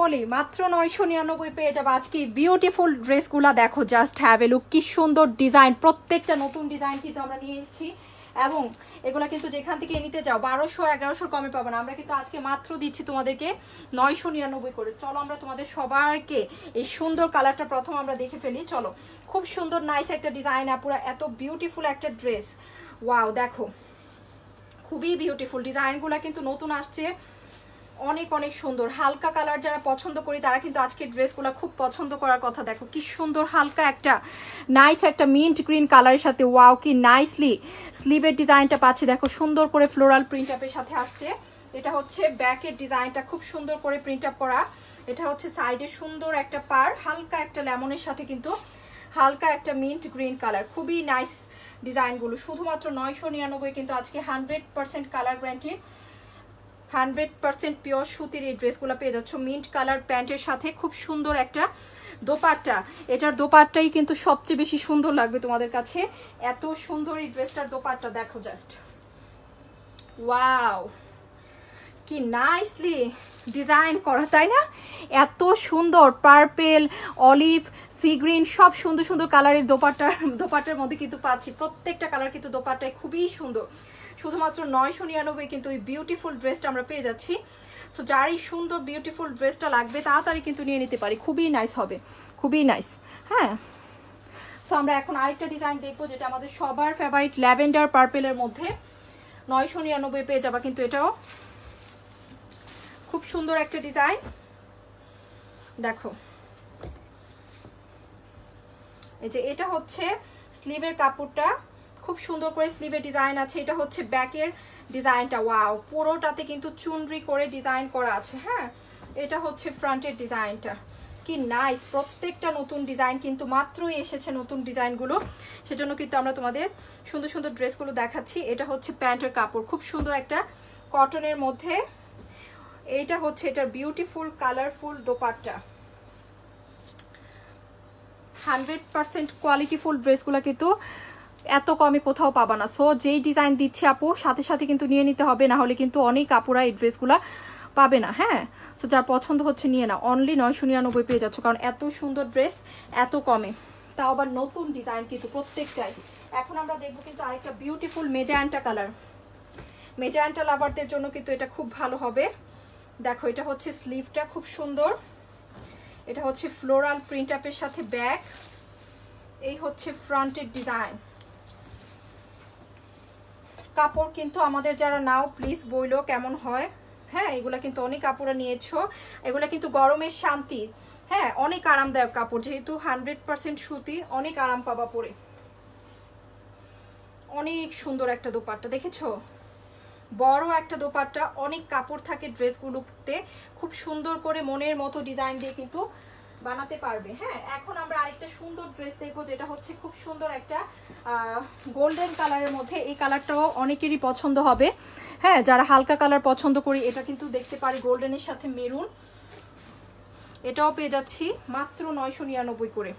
বলি, মাত্র নয়শো নিরানব্বই পেয়ে যাব আজকে বিউটিফুল ড্রেসগুলা দেখো জাস্ট হ্যাভ এ লুক কি সুন্দর ডিজাইন প্রত্যেকটা নতুন ডিজাইন কিন্তু আমরা নিয়ে এসেছি। এবং এগুলা কিন্তু যেখান থেকে নিতে যাও বারোশো এগারোশোর কমে পাবো না। আমরা কিন্তু আজকে মাত্র দিচ্ছি তোমাদেরকে নয়শো নিরানব্বই করে। চলো আমরা তোমাদের সবাইকে এই সুন্দর কালারটা প্রথম আমরা দেখে ফেলি। চলো, খুব সুন্দর নাইস একটা ডিজাইন আপুরা এত বিউটিফুল একটা ড্রেস ওয়াও দেখো, খুবই বিউটিফুল ডিজাইনগুলো কিন্তু নতুন আসছে। অনেক অনেক সুন্দর। হালকা কালার যারা পছন্দ করি, তারা কিন্তু আজকে ড্রেসগুলো খুব পছন্দ করার কথা। দেখো, কি সুন্দর হালকা একটা নাইস একটা মিন্ট গ্রিন কালারের সাথে ওয়াও কি নাইসলি স্লিভের ডিজাইনটা পাচ্ছে। দেখো, সুন্দর করে ফ্লোরাল প্রিন্ট আপের সাথে আসছে। এটা হচ্ছে ব্যাকের ডিজাইনটা খুব সুন্দর করে প্রিন্ট আপ করা। এটা হচ্ছে সাইডে সুন্দর একটা পার হালকা একটা লেমনের সাথে কিন্তু হালকা একটা মিন্ট গ্রিন কালার খুবই নাইস ডিজাইনগুলো শুধুমাত্র নয়শো নিরানব্বই কিন্তু আজকে hundred percent colour guarantee hundred percent pure সুতির এই ড্রেসগুলো পেয়ে যাচ্ছ। মিন্ট কালার প্যান্টের সাথে খুব সুন্দর একটা দোপাট্টা। এটার দোপাট্টাই কিন্তু সবচেয়ে বেশি সুন্দর লাগবে তোমাদের কাছে। এত সুন্দর এই ড্রেসটার দোপাট্টা, দেখো জাস্ট ওয়াও কি নাইসলি ডিজাইন করা, তাই না? এত সুন্দর পার্পেল অলিভ সি গ্রিন সব সুন্দর সুন্দর কালারের দোপাট্টা, দোপাট্টার মধ্যে কিন্তু পাচ্ছি। প্রত্যেকটা কালার কিন্তু দোপাট্টায় খুবই সুন্দর। শুধুমাত্র নয়শো নিরানব্বই কিন্তু এই বিউটিফুল ড্রেসটা আমরা পেয়ে যাচ্ছি। সো যার এই সুন্দর বিউটিফুল ড্রেসটা লাগবে, তাড়াতাড়ি কিন্তু নিয়ে নিতে পারি। খুবই নাইস হবে। খুবই নাইস হ্যাঁ। সো আমরা এখন আরেকটা ডিজাইন দেখব যেটা আমাদের সবার ফেভারিট ল্যাভেন্ডার পার্পেলের মধ্যে। নয়শো নিরানব্বই পেয়ে যাবা কিন্তু এটাও। খুব সুন্দর একটা ডিজাইন দেখো। এই যে এটা হচ্ছে স্লিভের কাপড়টা। খুব সুন্দর করে স্লিভের ডিজাইন আছে। এটা হচ্ছে ব্যাকের ডিজাইনটা। ওয়াও, পুরোটাতে কিন্তু চুনরি করে ডিজাইন করা আছে হ্যাঁ? এটা হচ্ছে ফ্রন্টের ডিজাইনটা। কি নাইস, প্রত্যেকটা নতুন ডিজাইন কিন্তু মাত্রই এসেছে নতুন ডিজাইনগুলো। সেজন্য কিন্তু আমরা তোমাদের সুন্দর সুন্দর ড্রেসগুলো দেখাচ্ছি। এটা হচ্ছে প্যান্টের কাপড়, খুব সুন্দর একটা কটনের মধ্যে। এইটা হচ্ছে এটার beautiful colourful dupatta. Hundred percent qualityful ড্রেসগুলো কিন্তু এত কমে কোথাও পাবা না। সো যেই ডিজাইন দিচ্ছে আপু, সাথে সাথে কিন্তু নিয়ে নিতে হবে, না হলে কিন্তু অনেক আপুরা এই ড্রেসগুলো পাবে না হ্যাঁ? তো যার পছন্দ হচ্ছে নিয়ে না অনলি নয়শো নিরানব্বই পেয়ে যাচ্ছ, কারণ এত সুন্দর ড্রেস এত কমে। তাও আবার নতুন ডিজাইন কিন্তু প্রত্যেকটাই। এখন আমরা দেখব কিন্তু আরেকটা বিউটিফুল মেজায়ান্টা কালার মেজায়ান্টা লাভারদের জন্য কিন্তু এটা খুব ভালো হবে। দেখো, এটা হচ্ছে স্লিভটা খুব সুন্দর। এটা হচ্ছে ফ্লোরাল প্রিন্ট আপের সাথে ব্যাক এই হচ্ছে ফ্রন্টের ডিজাইন কাপড় কিন্তু আমাদের যারা নাও প্লিজ বইলো কেমন হয়। হ্যাঁ এগুলা কিন্তু অনেক কাপড়া নিয়েছো। এগুলা কিন্তু গরমের শান্তি। হ্যাঁ অনেক আরামদায়ক কাপড়, যেহেতু হান্ড্রেড পার্সেন্ট সুতি, অনেক আরাম পাবা পরে। অনেক সুন্দর একটা দোপাট্টা, দেখেছ? বড় একটা দোপাট্টা, অনেক কাপড় থাকে ড্রেসগুলোতে খুব সুন্দর করে মনের মতো ডিজাইন দিয়ে কিন্তু বানাতে পারবে। হ্যাঁ এখন আমরা আরেকটা সুন্দর ড্রেস দেখব, যেটা হচ্ছে খুব সুন্দর একটা গোল্ডেন কালারের মধ্যে। এই কালারটাও অনেকেরই পছন্দ হবে। হ্যাঁ যারা হালকা কালার পছন্দ করি, এটা কিন্তু দেখতে পারি গোল্ডেনের সাথে মেরুন এটাও পেয়ে যাচ্ছি মাত্র নয়শো নিরানব্বই করে।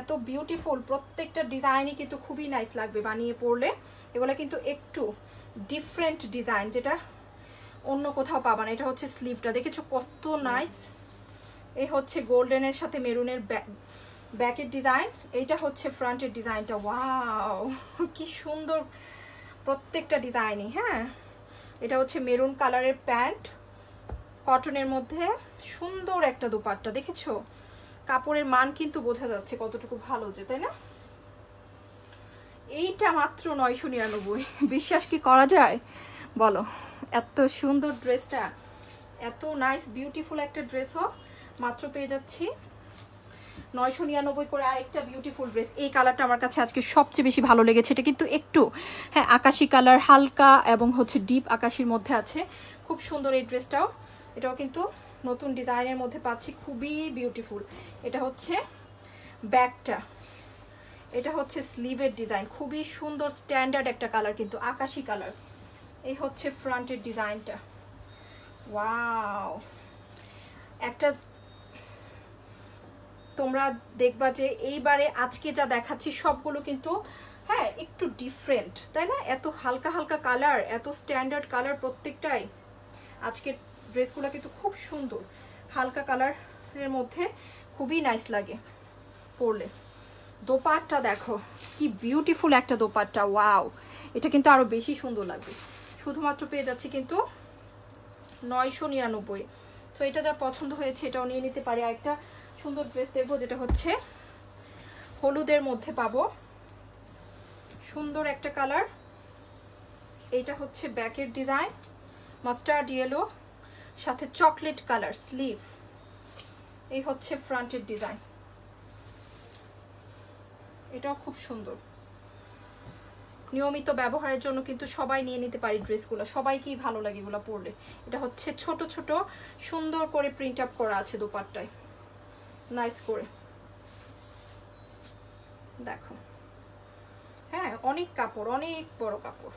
এত বিউটিফুল প্রত্যেকটা ডিজাইনই কিন্তু খুবই নাইস লাগবে বানিয়ে পড়লে এগুলো কিন্তু একটু ডিফারেন্ট ডিজাইন যেটা অন্য কোথাও পাবা না। এটা হচ্ছে স্লিভটা দেখেছ কত নাইস এই হচ্ছে গোল্ডেনের সাথে মেরুনের ব্যাকের ডিজাইন। এইটা হচ্ছে ফ্রন্টের ডিজাইনটা। ওয়াও! কি সুন্দর প্রত্যেকটা ডিজাইনই হ্যাঁ? এটা হচ্ছে মেরুন কালারের প্যান্ট। কটনের মধ্যে সুন্দর একটা দোপাট্টা, দেখেছ? কাপড়ের মান কিন্তু বোঝা যাচ্ছে কতটুকু ভালো যে, তাই না? এইটা মাত্র নয়শো নিরানব্বই। বিশ্বাস কি করা যায়? বলো। এত সুন্দর ড্রেসটা। এত নাইস বিউটিফুল একটা ড্রেসও মাত্র পেয়ে যাচ্ছি। নয়শো নিরানব্বই করে আরেকটা বিউটিফুল ড্রেস এই কালারটা আমার কাছে আজকে সবচেয়ে বেশি ভালো লেগেছে। এটা কিন্তু একটু হ্যাঁ আকাশি কালার হালকা এবং হচ্ছে ডিপ আকাশির মধ্যে আছে। খুব সুন্দর এই ড্রেসটাও এটাও কিন্তু নতুন ডিজাইনের মধ্যে পাচ্ছি। খুবই বিউটিফুল এটা হচ্ছে ব্যাগটা। এটা হচ্ছে স্লিভের ডিজাইন খুবই সুন্দর স্ট্যান্ডার্ড একটা কালার কিন্তু, আকাশি কালার এই হচ্ছে ফ্রন্টের ডিজাইনটা ওয়াও একটা তোমরা দেখবা যে এইবারে আজকে যা দেখাচ্ছি সবগুলো কিন্তু হ্যাঁ একটু ডিফারেন্ট তাই না? এত হালকা হালকা কালার এত স্ট্যান্ডার্ড কালার প্রত্যেকটাই। আজকের ড্রেসগুলো কিন্তু খুব সুন্দর। হালকা কালারের মধ্যে খুবই নাইস লাগে পরলে। দোপাট্টা দেখো, কি বিউটিফুল একটা দোপাট্টা ওয়াও এটা কিন্তু আরও বেশি সুন্দর লাগবে। শুধুমাত্র পেয়ে যাচ্ছি কিন্তু নয়শো নিরানব্বই। তো এটা যা পছন্দ হয়েছে, এটাও নিয়ে নিতে পারি একটা সুন্দর ড্রেস দেখব, যেটা হচ্ছে হলুদের মধ্যে পাবো। সুন্দর একটা কালার এইটা হচ্ছে ব্যাকের ডিজাইন মাস্টার্ড ইয়েলো সাথে চকলেট কালার স্লিভ এই হচ্ছে ফ্রন্টের ডিজাইন এটাও খুব সুন্দর। নিয়মিত ব্যবহারের জন্য কিন্তু সবাই নিয়ে নিতে পারি ড্রেসগুলো সবাইকেই ভালো লাগে এগুলো পরলে। এটা হচ্ছে ছোট ছোট, সুন্দর করে প্রিন্ট আপ করা আছে দুপাট্টায়। নাইস করে। দেখো। হ্যাঁ অনেক কাপড় অনেক বড় কাপড়।